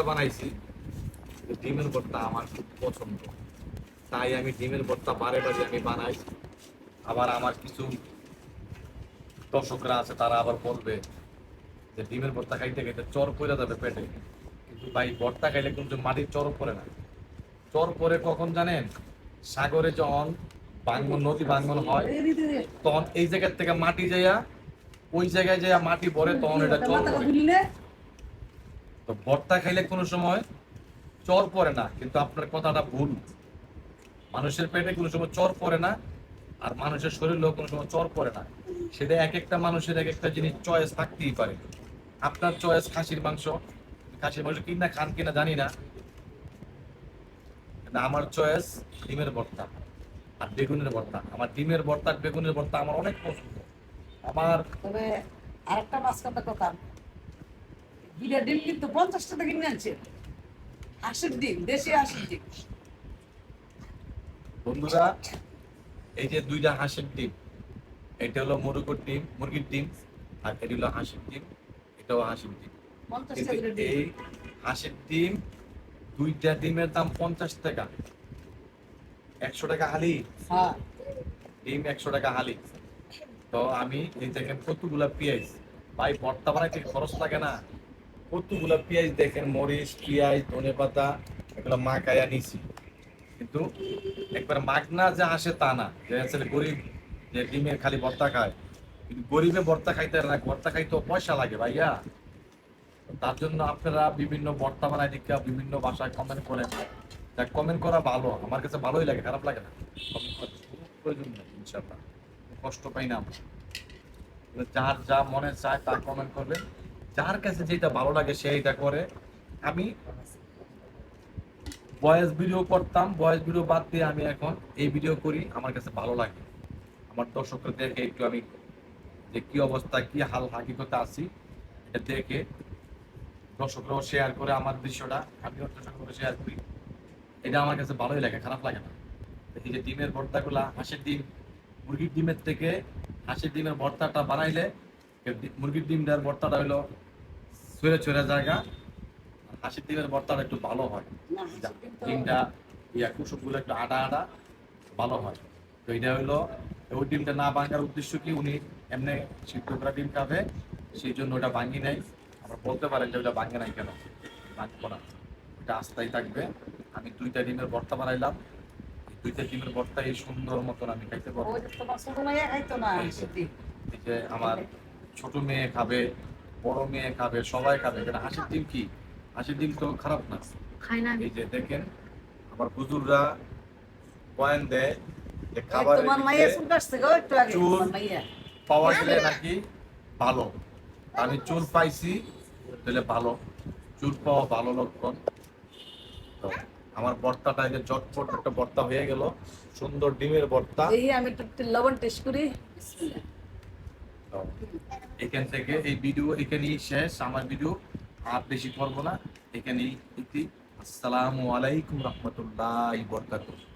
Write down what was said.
বানাইছি। ডিমের ভর্তা আমার খুব পছন্দ। তাই আমি ডিমের ভর্তা বারে বারে আমি বানাই। আবার আমার কিছু দর্শকরা আছে, তারা আবার বলবে যে ডিমের ভর্তা খাইতে খাইতে চর পড়ে যাবে পেটে। কিন্তু ভাই, ভর্তা খাইলে কিন্তু মাটির চর পড়ে না। চর পরে কখন জানেন? সাগরে যখন বাঙ্গন, নদী বাঙ্গন হয়, তখন এই জায়গার থেকে মাটি যাইয়া, ওই জায়গায় যাইয়া মাটি ভরে তখন এটা চর পড়ে। তো ভর্তা খাইলে কোনো সময় চর পড়ে না, কিন্তু আপনার কথাটা ভুল। মানুষের পেটে কোনো সময় চর পড়ে না, আর মানুষের শরীরেও কোনো সময় চর পড়ে না। সেটা এক একটা মানুষের এক একটা জিনিস চয়েস থাকতেই পারে। আপনার চয়েস খাসির মাংস। খাসির মাংস কিনা, খান কিনা জানি না। আমার চয়েস ডিমের ভর্তা আর বেগুনের ভর্তা। আমার ডিমের ভর্তা বেগুনের ভর্তা আমার অনেক পছন্দ। আমার তবে আরেকটা মাছ কথা বিরা ডিম কিন্তু পঞ্চাশ টাকা কিনে আনছে। হাঁসের ডিম দেশি হাঁসের ডিম বন্ধুরা এই যে দুইটা হাঁসের ডিম এটা হলো মুরগির ডিম মুরগির ডিম আর এটা হলো হাঁসের ডিম এটাও হাঁসের ডিম। এই হাঁসের ডিম দুইটা ডিমের দাম পঞ্চাশ টাকা। একশো টাকা হালি? হ্যাঁ। ডিম একশো টাকা হালি। তো আমি এই দেখেন কতগুলা পেঁয়াজ? ভাই ভর্তা বানাইতে খরচ লাগে না। কতগুলা পেঁয়াজ দেখেন? মরিচ, পেঁয়াজ ধনে পাতা এগুলো মাখাইয়া নিছি কিন্তু একবার মাগনা যে আসে তা না। যে আসলে গরিব, যে ডিমের খালি ভর্তা খায়। কিন্তু গরিবে ভর্তা খাইতে না, ভর্তা খাইতে পয়সা লাগে ভাইয়া। তার জন্য আপনারা বিভিন্ন ভর্তা বানাই দিকে, বিভিন্ন ভাষায় কমেন্ট করেন। তা কমেন্ট করা ভালো, আমার কাছে ভালোই লাগে, খারাপ লাগে না। কমেন্ট করার প্রয়োজন নেই ইনশাল্লাহ কষ্ট পাই না আমরা। যার যা মনে চায় তা কমেন্ট করবে যার কাছে যেটা ভালো লাগে সে এটা করে। আমি ভয়েস ভিডিও করতাম ভয়েস ভিডিও বাদ দিয়ে আমি এখন এই ভিডিও করি, আমার কাছে ভালো লাগে। আমার দর্শকরা দেখে একটু আমি যে কি অবস্থা, কি হাল হাকিকতে আছি, এটা দেখে দর্শকরাও শেয়ার করে আমার দৃশ্যটা আমিও দর্শকরা শেয়ার করি। এটা আমার কাছে ভালোই লাগে, খারাপ লাগে না। এই যে ডিমের ভর্তাগুলা, হাঁসের ডিম, মুরগির ডিমের থেকে হাঁসের ডিমের ভর্তাটা বানাইলে, মুরগির ডিমটার ভর্তাটা হলো ছুঁড়ে ছুঁড়ে জায়গা। হাঁসের ডিমের ভর্তাটা একটু ভালো হয়। ডিমটা ইয়া কুসুমগুলো একটু আটা আটা ভালো হয়। তো এটা হলো ওই ডিমটা না ভাঙার উদ্দেশ্য কি? উনি এমনি সিদ্ধ করা ডিম খাবে সেই জন্য ওটা ভাঙি নাই। আমরা বলতে পারেন যে ওটা ভাঙে নাই কেন? ভাঙবো না। ওটা আস্তাই থাকবে। আমি দুইটা ডিমের ভর্তা বানাইলাম। দুইটা ডিমের ভর্তা এই সুন্দর মতন আমি খাইতে পারব। আমার ছোট মেয়ে খাবে বড় মেয়ে খাবে সবাই খাবে হাসির ডিম কি? হাসির ডিম তো খারাপ না। এই যে দেখেন আমার হুজুররা পয়েন্ট দেয় যে খাবার তোমার মাইয়া চুল কাটছে গো একটু আগে চুল। পাওয়া গেলে নাকি ভালো। আমি চুল পাইছি তাহলে ভালো। চুল পাওয়া ভালো লক্ষণ। তো আমার বর্তাটা যে চটপট একটা বর্তা হয়ে গেল। সুন্দর ডিমের বর্তা। এই আমি একটু লবণ টেস্ট করি। বিসমিল্লাহ। এখান থেকে এই ভিডিও এখানেই শেষ। আমার ভিডিও আর বেশি করব না। এখানেই আসসালামু আলাইকুম রহমতুল্লাহ বরকাতুহ।